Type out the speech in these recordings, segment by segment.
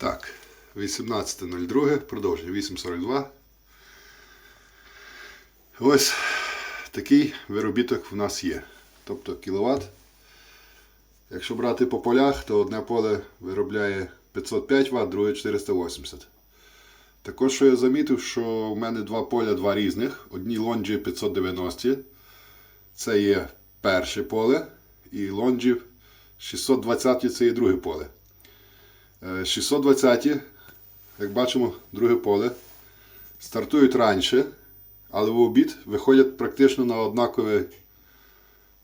Так, 18.02, продовжуємо 8.42. Ось такий виробіток в нас є. Тобто кіловат. Якщо брати по полях, то одне поле виробляє 505 Вт, друге 480. Також, що я замітив, що в мене два поля, два різних. Одні лонджі 590. Це є перше поле. І лонджі 620 це є друге поле. Е, 620, як бачимо, друге поле. Стартують раніше, але в обід виходять практично на однакове,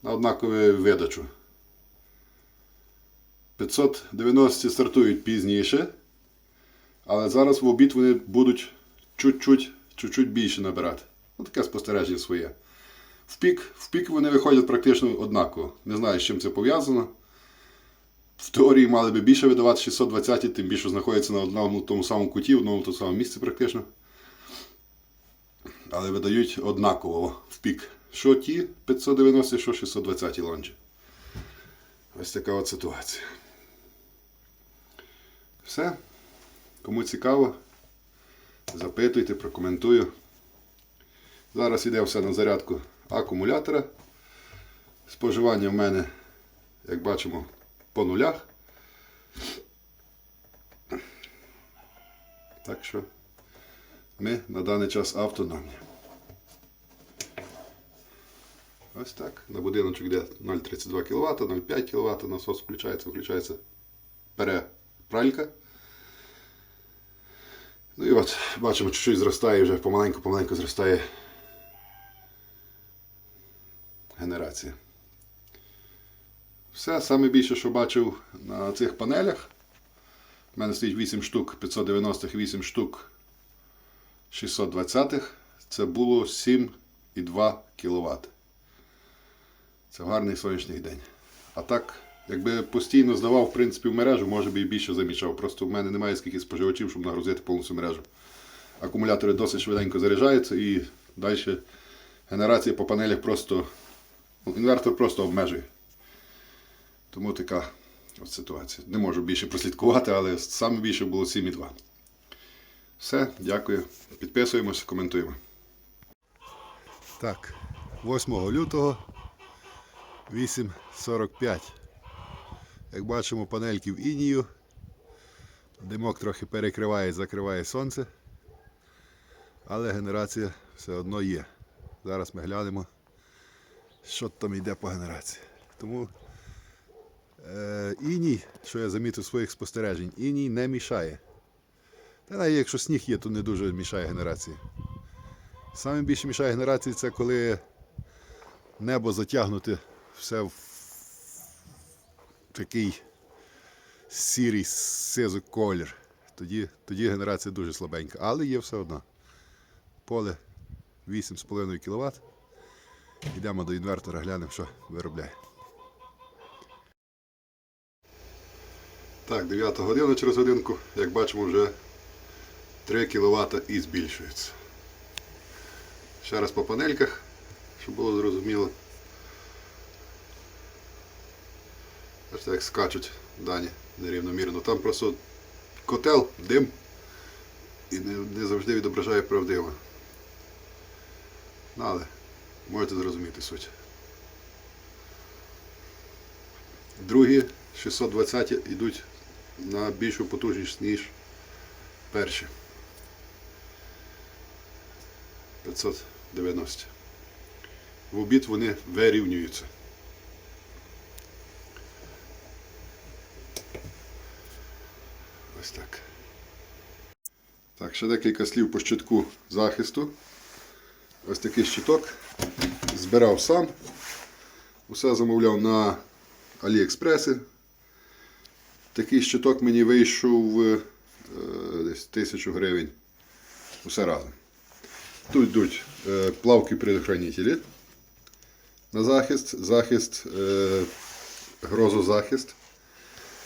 на однакове видачу. 590 стартують пізніше, але зараз в обід вони будуть чуть-чуть, чуть-чуть більше набирати. Ну, таке спостереження своє. В пік, в пік вони виходять практично однаково. Не знаю, з чим це пов'язано. В теорії мали би більше видавати 620, тим більше знаходяться на одному тому самому куті, в одному тому самому місці практично. Але видають однаково в пік. Що ті 590, що 620 лонжі. Ось така от ситуація. Все. Кому цікаво, запитуйте, прокоментую. Зараз іде все на зарядку акумулятора. Споживання в мене, як бачимо, по нулях. Так що ми на даний час автономні. Ось так. На будиночок йде 0,32 кВт, 0,5 кВт, насос включається, включається перепралька. Ну і от, бачимо, чуть-чуть зростає вже помаленьку-помаленьку зростає генерація. Все, саме більше, що бачив на цих панелях. У мене стоїть 8 штук 590-х, 8 штук 620-х. Це було 7,2 кВт. Це гарний сонячний день. А так, якби постійно здавав в принципі, в мережу, може би і більше замічав. Просто в мене немає скільки споживачів, щоб нагрузити повністю мережу. Акумулятори досить швиденько заряджаються і далі генерація по панелях просто. ну, Інвертор просто обмежує. Тому така от ситуація. Не можу більше прослідкувати, але саме більше було 7,2. Все, дякую. Підписуємося, коментуємо. Так, 8 лютого 8.45. Як бачимо, панельки в інію. Димок трохи перекриває, закриває сонце. Але генерація все одно є. Зараз ми глянемо, що там йде по генерації. Тому іній, що я замітив своїх спостережень, іній не мішає. Та навіть якщо сніг є, то не дуже мішає генерації. Саме більше мішає генерації це коли небо затягнуте все в такий сірий сизий колір. Тоді, тоді генерація дуже слабенька. Але є все одно. Поле 8,5 кВт. Йдемо до інвертора, глянемо, що виробляє. Так, 9 година через годинку, як бачимо, вже 3 кВт і збільшується. Ще раз по панельках, щоб було зрозуміло. Бачите, як скачуть дані нерівномірно. Там просто котел, дим і не, не завжди відображає правдиво. Ну, але можете зрозуміти суть. Другі 620 йдуть на більшу потужність, ніж перші. 590. В обід вони вирівнюються. Ось так. Так, ще декілька слів по щитку захисту. Ось такий щиток. Збирав сам. Усе замовляв на Аліекспресі. Такий щиток мені вийшов е, десь тисячу гривень. Усе разом. Тут йдуть е, плавки предохранителі на захист, захист, е, грозозахист.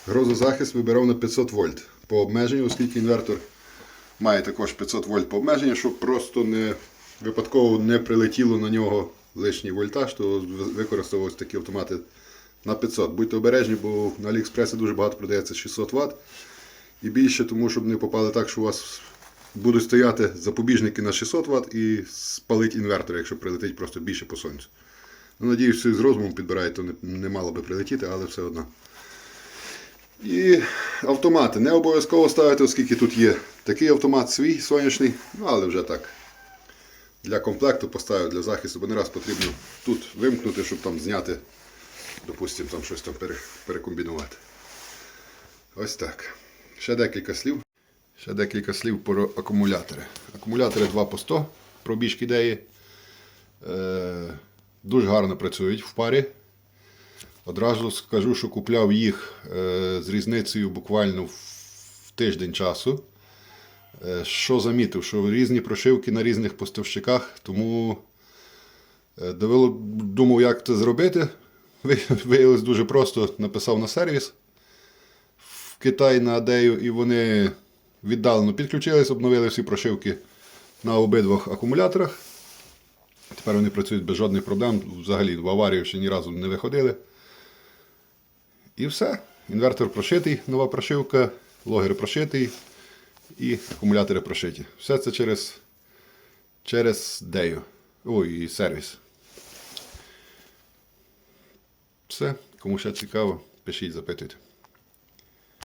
Грозозахист вибирав на 500 вольт по обмеженню, оскільки інвертор має також 500 вольт по обмеженню, щоб просто не випадково не прилетіло на нього лишній вольтаж, то використовувалися такі автомати на 500. Будьте обережні, бо на Аліекспресі дуже багато продається 600 Вт. і більше, тому щоб не попали так, що у вас будуть стояти запобіжники на 600 Вт і спалить інвертор, якщо прилетить просто більше по сонцю. Ну, надіюсь, з розумом підбирають, то не, не мало би прилетіти, але все одно. І автомати. Не обов'язково ставити, оскільки тут є такий автомат свій сонячний, ну але вже так. Для комплекту поставив для захисту, бо не раз потрібно тут вимкнути, щоб там зняти, допустимо, там щось там перекомбінувати. Ось так. Ще декілька слів. Ще декілька слів про акумулятори. Акумулятори 2 по 100 пробіжки ідеї. Е, дуже гарно працюють в парі. Одразу скажу, що купляв їх е, з різницею буквально в тиждень часу. Е, що замітив, що різні прошивки на різних поставщиках, тому е, думав, як це зробити. Ви- Виявилось дуже просто, написав на сервіс в Китай на Адею, і вони віддалено підключились, обновили всі прошивки на обидвох акумуляторах. Тепер вони працюють без жодних проблем. Взагалі в аварію ще ні разу не виходили. І все. Інвертор прошитий, нова прошивка, логер прошитий і акумулятори прошиті. Все це через, через Дею. Ой, і сервіс. Все, кому ще цікаво, пишіть, запитуйте.